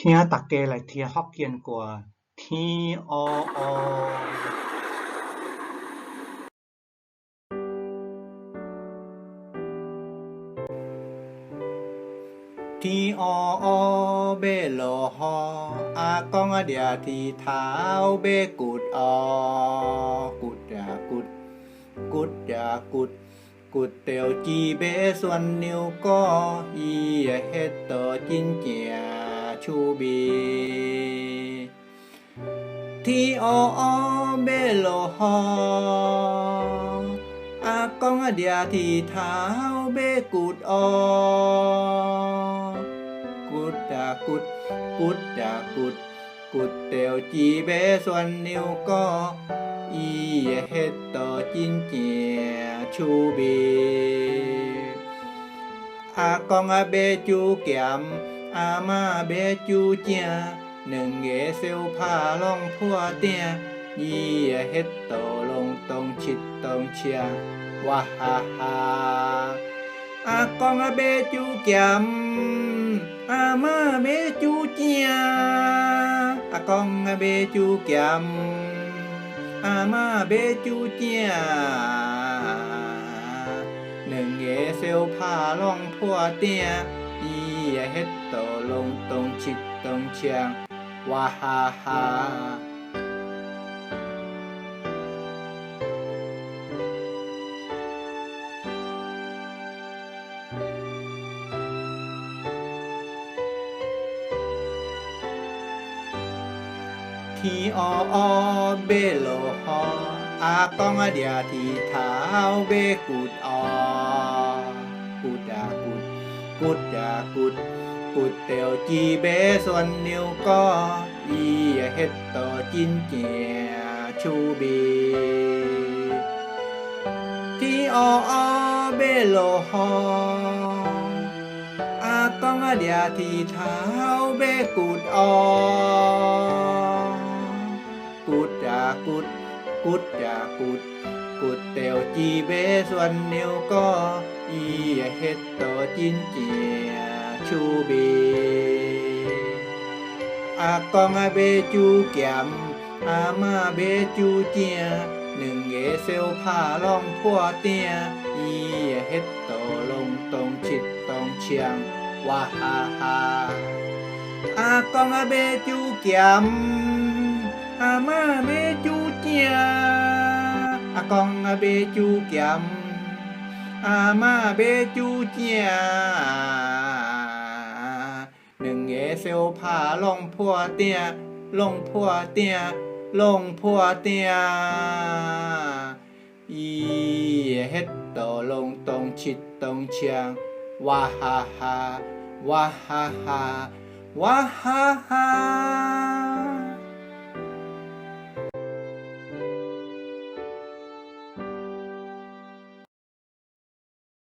听大家来听福建歌，天黑黑。天黑黑要落雨，阿公啊抓剃头要骨哦，骨呀骨，骨呀骨，骨着鸡马选牛角，伊的迄道真正 ชูบีที่ออเบโลฮออากองเดียที่เท้าเบกุดอกุดดากุดกุดดากุดกุดเตียวจีเบส่วนนิวก็อีเฮตต่อจินเจียชูบีอากองเบจูแกม อามาเบจูเจียหนึ่งเงเซลผ้าล่องพัวเตียยีเฮ็ดต่อลงตรงชิดตรงเชียว้าฮ่าฮ่า ยเฮ็ดโตลงตรงชิดตรงเชียงว้าฮ่าฮ่าทีอ้อเบโลฮออาต้องอเดียที่เท้าเบกุดออกุดา กุดกุดากุด กุดเตียวจีเบส่วนนิ้วก็อีเฮ็ดต่อจินเจียชูบีทีออเบโลฮออากองเดียทีเท้าเบกุดออกุดจากุด กุดจากุด กุดเตียวจีเบส่วนนิ้วก็อีเฮ็ดต่อจินเจียชูบีอา กองเบจูเกียมอามาเบจูเจียหนึ่งเอเซลผาลงพัวเตียลงพัวเตียลงพัวเตียอีเฮ็ดโตลงตรงชิดตรงเชียงว้าฮ่าฮ่าว้าฮ่าฮ่าว้าฮ่าฮ่า